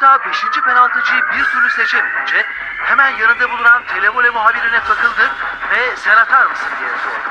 Hatta 5. penaltıcıyı bir türlü seçemeyince hemen yanında bulunan televole muhabirine takıldı ve sen atar mısın diye sordu.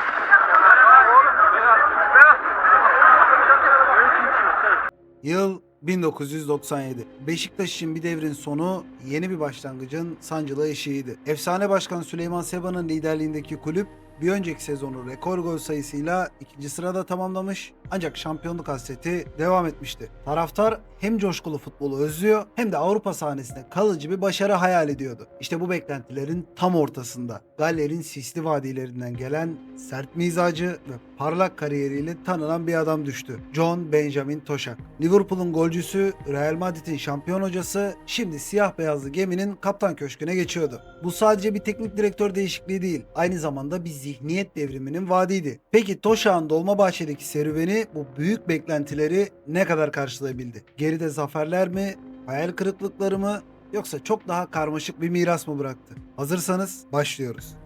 Yıl 1997. Beşiktaş için bir devrin sonu, yeni bir başlangıcın sancılı eşiğiydi. Efsane Başkan Süleyman Seba'nın liderliğindeki kulüp bir önceki sezonu rekor gol sayısıyla ikinci sırada tamamlamış ancak şampiyonluk hasreti devam etmişti. Taraftar hem coşkulu futbolu özlüyor hem de Avrupa sahnesinde kalıcı bir başarı hayal ediyordu. İşte bu beklentilerin tam ortasında Galler'in sisli vadilerinden gelen sert mizacı ve parlak kariyeriyle tanınan bir adam düştü. John Benjamin Toşak. Liverpool'un golcüsü, Real Madrid'in şampiyon hocası şimdi siyah beyazlı geminin kaptan köşküne geçiyordu. Bu sadece bir teknik direktör değişikliği değil, aynı zamanda bir zihniyet devriminin vaadiydi. Peki Toşak'ın Dolmabahçe'deki serüveni bu büyük beklentileri ne kadar karşılayabildi? Geride zaferler mi, hayal kırıklıkları mı yoksa çok daha karmaşık bir miras mı bıraktı? Hazırsanız başlıyoruz.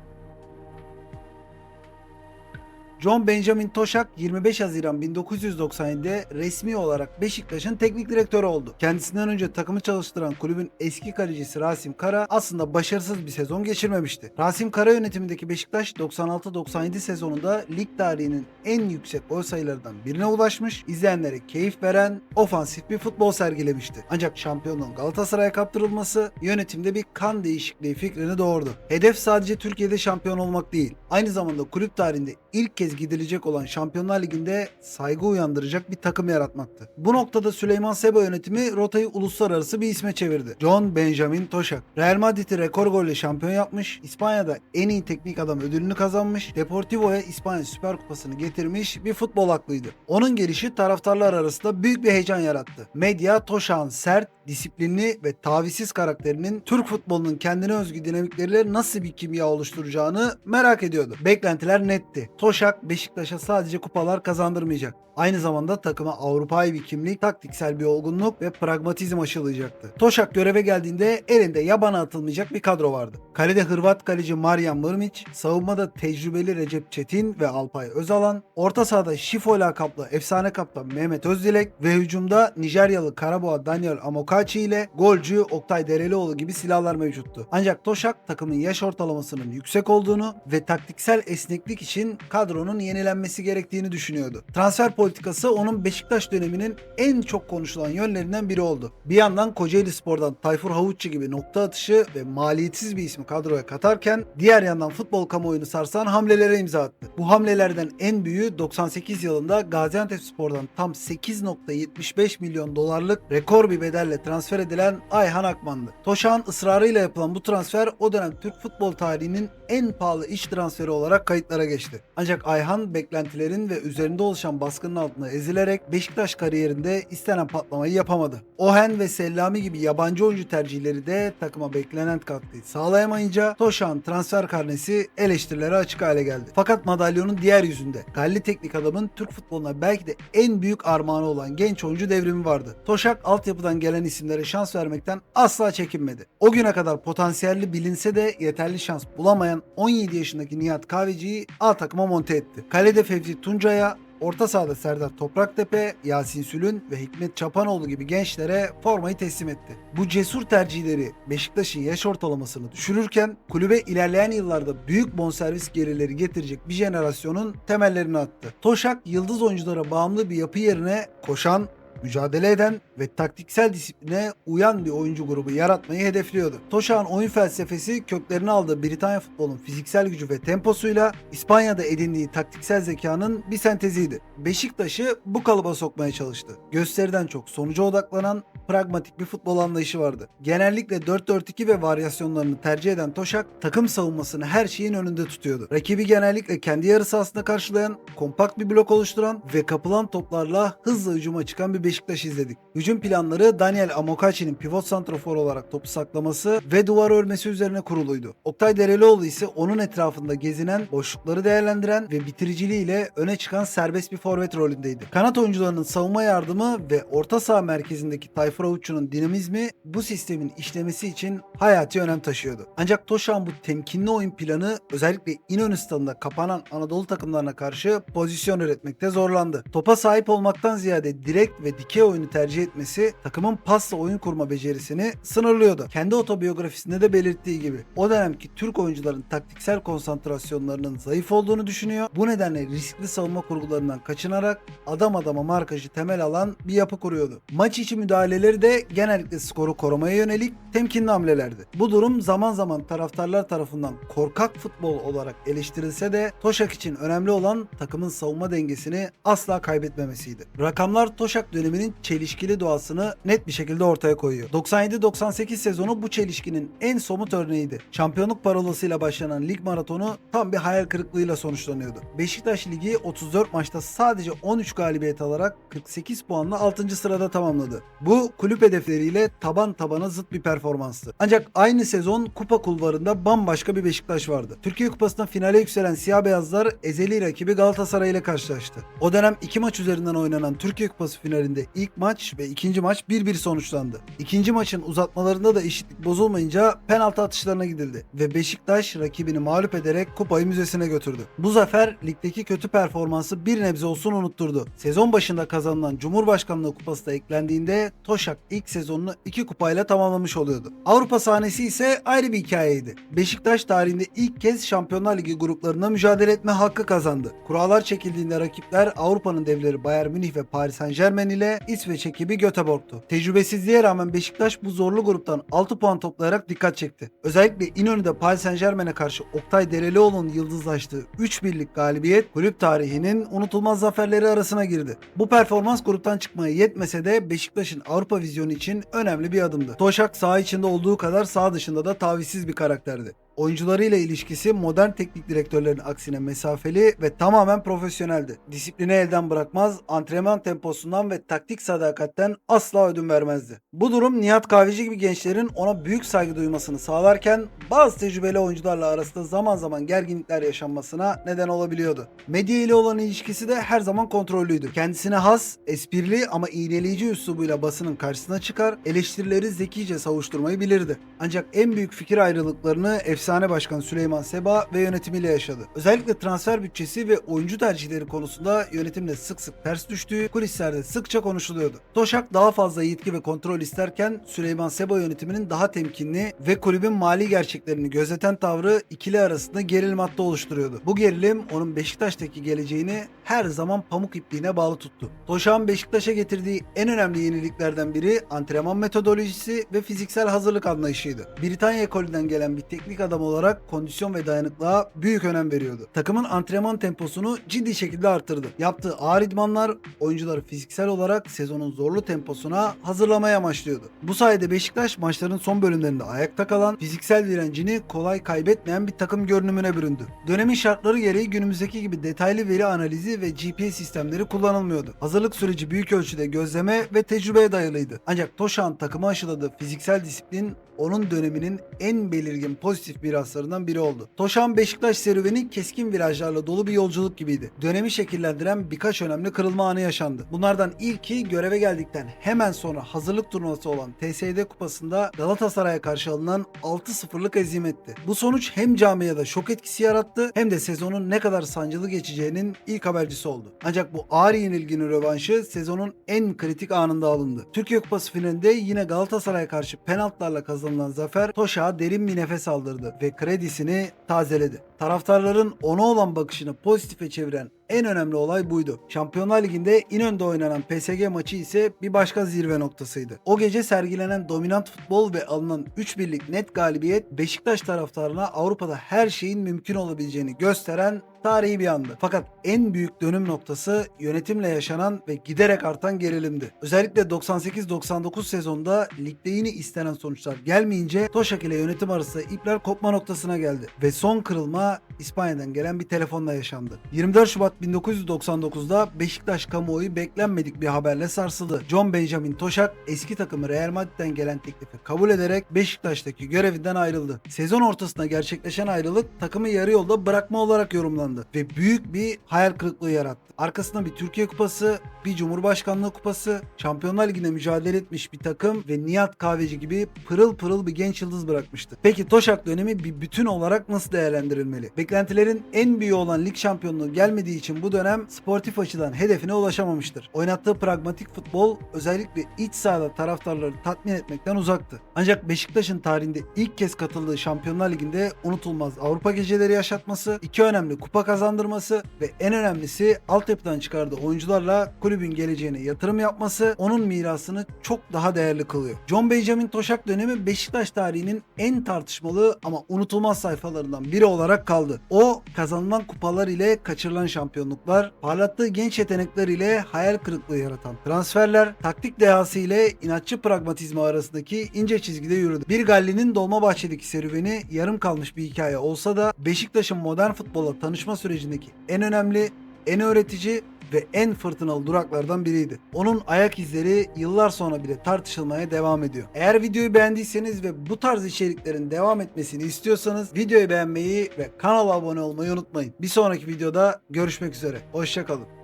John Benjamin Toşak 25 Haziran 1997'de resmi olarak Beşiktaş'ın teknik direktörü oldu. Kendisinden önce takımı çalıştıran kulübün eski kalecisi Rasim Kara aslında başarısız bir sezon geçirmemişti. Rasim Kara yönetimindeki Beşiktaş 96-97 sezonunda lig tarihinin en yüksek gol sayılarından birine ulaşmış, izleyenlere keyif veren ofansif bir futbol sergilemişti. Ancak şampiyonluğun Galatasaray'a kaptırılması yönetimde bir kan değişikliği fikrini doğurdu. Hedef sadece Türkiye'de şampiyon olmak değil, aynı zamanda kulüp tarihinde ilk kez gidilecek olan Şampiyonlar Ligi'nde saygı uyandıracak bir takım yaratmaktı. Bu noktada Süleyman Seba yönetimi rotayı uluslararası bir isme çevirdi. John Benjamin Toşak. Real Madrid'i rekor golle şampiyon yapmış, İspanya'da en iyi teknik adam ödülünü kazanmış, Deportivo'ya İspanya Süper Kupası'nı getirmiş bir futbol aklıydı. Onun gelişi taraftarlar arasında büyük bir heyecan yarattı. Medya Toşak'ın sert, disiplinli ve tavizsiz karakterinin Türk futbolunun kendine özgü dinamikleriyle nasıl bir kimya oluşturacağını merak ediyordu. Beklentiler netti. Toşak Beşiktaş'a sadece kupalar kazandırmayacak. Aynı zamanda takıma Avrupa'yı bir kimlik, taktiksel bir olgunluk ve pragmatizm aşılayacaktı. Toşak göreve geldiğinde elinde yabana atılmayacak bir kadro vardı. Kalede Hırvat kaleci Marijan Mrmić, savunmada tecrübeli Recep Çetin ve Alpay Özalan, orta sahada Şifo lakaplı efsane kaptan Mehmet Özdilek ve hücumda Nijeryalı Karaboğa Daniel Amokachi ile golcü Oktay Derelioğlu gibi silahlar mevcuttu. Ancak Toşak takımın yaş ortalamasının yüksek olduğunu ve taktiksel esneklik için kadronun yenilenmesi gerektiğini düşünüyordu. Transfer politikası onun Beşiktaş döneminin en çok konuşulan yönlerinden biri oldu. Bir yandan Kocaeli Spor'dan Tayfur Havuççu gibi nokta atışı ve maliyetsiz bir ismi kadroya katarken diğer yandan futbol kamuoyunu sarsan hamlelere imza attı. Bu hamlelerden en büyüğü 98 yılında Gaziantep Spor'dan tam 8.75 milyon dolarlık rekor bir bedelle transfer edilen Ayhan Akman'dı. Toşak'ın ısrarıyla yapılan bu transfer o dönem Türk futbol tarihinin en pahalı iş transferi olarak kayıtlara geçti. Ancak Ayhan beklentilerin ve üzerinde oluşan baskının altında ezilerek Beşiktaş kariyerinde istenen patlamayı yapamadı. Ohen ve Sellami gibi yabancı oyuncu tercihleri de takıma beklenen katkıyı sağlayamayınca Toşak'ın transfer karnesi eleştirilere açık hale geldi. Fakat madalyonun diğer yüzünde Galli teknik adamın Türk futboluna belki de en büyük armağanı olan genç oyuncu devrimi vardı. Toşak altyapıdan gelen isimlere şans vermekten asla çekinmedi. O güne kadar potansiyelli bilinse de yeterli şans bulamayan 17 yaşındaki Nihat Kahveci'yi A takıma monte etti. Kalede Fevzi Tuncay'a Orta sahada Serdar Topraktepe, Yasin Sülün ve Hikmet Çapanoğlu gibi gençlere formayı teslim etti. Bu cesur tercihleri Beşiktaş'ın yaş ortalamasını düşürürken kulübe ilerleyen yıllarda büyük bonservis gerileri getirecek bir jenerasyonun temellerini attı. Toşak yıldız oyunculara bağımlı bir yapı yerine koşan, mücadele eden ve taktiksel disipline uyan bir oyuncu grubu yaratmayı hedefliyordu. Toşak'ın oyun felsefesi köklerini aldığı Britanya futbolunun fiziksel gücü ve temposuyla İspanya'da edindiği taktiksel zekanın bir senteziydi. Beşiktaş'ı bu kalıba sokmaya çalıştı. Gösteriden çok sonuca odaklanan pragmatik bir futbol anlayışı vardı. Genellikle 4-4-2 ve varyasyonlarını tercih eden Toşak takım savunmasını her şeyin önünde tutuyordu. Rakibi genellikle kendi yarı sahasında karşılayan, kompakt bir blok oluşturan ve kapılan toplarla hızla hücuma çıkan bir Beşiktaş izledik. Hücum planları Daniel Amokachi'nin pivot santrafor olarak topu saklaması ve duvar örmesi üzerine kuruluydu. Oktay Derelioğlu ise onun etrafında gezinen, boşlukları değerlendiren ve bitiriciliğiyle öne çıkan serbest bir forvet rolündeydi. Kanat oyuncularının savunma yardımı ve orta saha merkezindeki Tayfur Avuççu'nun dinamizmi bu sistemin işlemesi için hayati önem taşıyordu. Ancak Toşak'ın bu temkinli oyun planı özellikle İnönü stadında kapanan Anadolu takımlarına karşı pozisyon üretmekte zorlandı. Topa sahip olmaktan ziyade direkt ve ve dikey oyunu tercih etmesi takımın pasla oyun kurma becerisini sınırlıyordu. Kendi otobiyografisinde de belirttiği gibi o dönemki Türk oyuncuların taktiksel konsantrasyonlarının zayıf olduğunu düşünüyor. Bu nedenle riskli savunma kurgularından kaçınarak adam adama markajı temel alan bir yapı kuruyordu. Maç içi müdahaleleri de genellikle skoru korumaya yönelik temkinli hamlelerdi. Bu durum zaman zaman taraftarlar tarafından korkak futbol olarak eleştirilse de Toşak için önemli olan takımın savunma dengesini asla kaybetmemesiydi. Rakamlar Toşak döneminin çelişkili doğasını net bir şekilde ortaya koyuyor. 97-98 sezonu bu çelişkinin en somut örneğiydi. Şampiyonluk parolasıyla başlanan lig maratonu tam bir hayal kırıklığıyla sonuçlanıyordu. Beşiktaş Ligi 34 maçta sadece 13 galibiyet alarak 48 puanla 6. sırada tamamladı. Bu kulüp hedefleriyle taban tabana zıt bir performanstı. Ancak aynı sezon kupa kulvarında bambaşka bir Beşiktaş vardı. Türkiye Kupası'nda finale yükselen siyah beyazlar ezeli rakibi Galatasaray ile karşılaştı. O dönem iki maç üzerinden oynanan Türkiye Kupası finalinde ilk maç ve ikinci maç 1-1 sonuçlandı. İkinci maçın uzatmalarında da eşitlik bozulmayınca penaltı atışlarına gidildi ve Beşiktaş rakibini mağlup ederek kupayı müzesine götürdü. Bu zafer ligdeki kötü performansı bir nebze olsun unutturdu. Sezon başında kazanılan Cumhurbaşkanlığı Kupası da eklendiğinde Toşak ilk sezonunu iki kupayla tamamlamış oluyordu. Avrupa sahnesi ise ayrı bir hikayeydi. Beşiktaş tarihinde ilk kez Şampiyonlar Ligi gruplarında mücadele etme hakkı kazandı. Kurallar çekildiğinde rakipler Avrupa'nın devleri Bayern Münih ve Paris Saint Germain ile İsveç ekibi Göteborg'tu. Tecrübesizliğe rağmen Beşiktaş bu zorlu gruptan 6 puan toplayarak dikkat çekti. Özellikle İnönü'de Paris Saint Germain'e karşı Oktay Derelioğlu'nun yıldızlaştığı 3 birlik galibiyet kulüp tarihinin unutulmaz zaferleri arasına girdi. Bu performans gruptan çıkmaya yetmese de Beşiktaş'ın Avrupa vizyonu için önemli bir adımdı. Toşak saha içinde olduğu kadar saha dışında da tavizsiz bir karakterdi. Oyuncularıyla ilişkisi modern teknik direktörlerin aksine mesafeli ve tamamen profesyoneldi. Disiplini elden bırakmaz, antrenman temposundan ve taktik sadakatten asla ödün vermezdi. Bu durum Nihat Kahveci gibi gençlerin ona büyük saygı duymasını sağlarken bazı tecrübeli oyuncularla arasında zaman zaman gerginlikler yaşanmasına neden olabiliyordu. Medya ile olan ilişkisi de her zaman kontrollüydü. Kendisine has, esprili ama iğneleyici üslubuyla basının karşısına çıkar, eleştirileri zekice savuşturmayı bilirdi. Ancak en büyük fikir ayrılıklarını efsane başkan Süleyman Seba ve yönetimiyle yaşadı. Özellikle transfer bütçesi ve oyuncu tercihleri konusunda yönetimle sık sık ters düştüğü kulislerde sıkça konuşuluyordu. Toşak daha fazla yetki ve kontrol isterken Süleyman Seba yönetiminin daha temkinli ve kulübün mali gerçeklerini gözeten tavrı ikili arasında gerilim hattı oluşturuyordu. Bu gerilim onun Beşiktaş'taki geleceğini her zaman pamuk ipliğine bağlı tuttu. Toşak'ın Beşiktaş'a getirdiği en önemli yeniliklerden biri antrenman metodolojisi ve fiziksel hazırlık anlayışıydı. Britanya ekolünden gelen bir teknik adam olarak kondisyon ve dayanıklığa büyük önem veriyordu. Takımın antrenman temposunu ciddi şekilde artırdı. Yaptığı ağır idmanlar oyuncuları fiziksel olarak sezonun zorlu temposuna hazırlamaya amaçlıyordu. Bu sayede Beşiktaş maçların son bölümlerinde ayakta kalan, fiziksel direncini kolay kaybetmeyen bir takım görünümüne büründü. Dönemin şartları gereği günümüzdeki gibi detaylı veri analizi ve GPS sistemleri kullanılmıyordu. Hazırlık süreci büyük ölçüde gözleme ve tecrübeye dayalıydı. Ancak Toşan takımı aşıladığı fiziksel disiplin onun döneminin en belirgin pozitif miraslarından biri oldu. Toşan Beşiktaş serüveni keskin virajlarla dolu bir yolculuk gibiydi. Dönemi şekillendiren birkaç önemli kırılma anı yaşandı. Bunlardan ilki göreve geldikten hemen sonra hazırlık turnuvası olan TSD Kupası'nda Galatasaray'a karşı alınan 6-0'lık ezimetti. Bu sonuç hem camiada şok etkisi yarattı hem de sezonun ne kadar sancılı geçeceğinin ilk habercisi oldu. Ancak bu ağır yenilginin rövanşı sezonun en kritik anında alındı. Türkiye Kupası finalinde yine Galatasaray'a karşı penaltılarla kazanılan zafer Toşak'a derin bir nefes aldırdı ve kredisini tazeledi. Taraftarların ona olan bakışını pozitife çeviren en önemli olay buydu. Şampiyonlar Ligi'nde İnönü'nde oynanan PSG maçı ise bir başka zirve noktasıydı. O gece sergilenen dominant futbol ve alınan 3 birlik net galibiyet Beşiktaş taraftarına Avrupa'da her şeyin mümkün olabileceğini gösteren tarihi bir andı. Fakat en büyük dönüm noktası yönetimle yaşanan ve giderek artan gerilimdi. Özellikle 98-99 sezonda ligde yine istenen sonuçlar gelmeyince Toşak ile yönetim arasında ipler kopma noktasına geldi. Ve son kırılma İspanya'dan gelen bir telefonla yaşandı. 24 Şubat 1999'da Beşiktaş kamuoyu beklenmedik bir haberle sarsıldı. John Benjamin Toşak eski takımı Real Madrid'den gelen teklifi kabul ederek Beşiktaş'taki görevinden ayrıldı. Sezon ortasında gerçekleşen ayrılık takımı yarı yolda bırakma olarak yorumlandı ve büyük bir hayal kırıklığı yarattı. Arkasında bir Türkiye Kupası, bir Cumhurbaşkanlığı Kupası, Şampiyonlar Ligi'nde mücadele etmiş bir takım ve Nihat Kahveci gibi pırıl pırıl bir genç yıldız bırakmıştı. Peki Toşak dönemi bir bütün olarak nasıl değerlendirilmeli? Beklentilerin en büyüğü olan lig şampiyonluğu gelmediği için bu dönem sportif açıdan hedefine ulaşamamıştır. Oynattığı pragmatik futbol özellikle iç sahada taraftarları tatmin etmekten uzaktı. Ancak Beşiktaş'ın tarihinde ilk kez katıldığı Şampiyonlar Ligi'nde unutulmaz Avrupa geceleri yaşatması, iki önemli kupa kazandırması ve en önemlisi altyapıdan çıkardığı oyuncularla kulübün geleceğine yatırım yapması onun mirasını çok daha değerli kılıyor. John Benjamin Toşak dönemi Beşiktaş tarihinin en tartışmalı ama unutulmaz sayfalarından biri olarak kaldı. O kazanılan kupalar ile kaçırılan şampiyonluklar, parlattığı genç yetenekler ile hayal kırıklığı yaratan transferler, taktik dehası ile inatçı pragmatizmi arasındaki ince çizgide yürüdü. Bir Galli'nin Dolmabahçe'deki serüveni yarım kalmış bir hikaye olsa da Beşiktaş'ın modern futbola tanışma sürecindeki en önemli, en öğretici ve en fırtınalı duraklardan biriydi. Onun ayak izleri yıllar sonra bile tartışılmaya devam ediyor. Eğer videoyu beğendiyseniz ve bu tarz içeriklerin devam etmesini istiyorsanız videoyu beğenmeyi ve kanala abone olmayı unutmayın. Bir sonraki videoda görüşmek üzere. Hoşçakalın.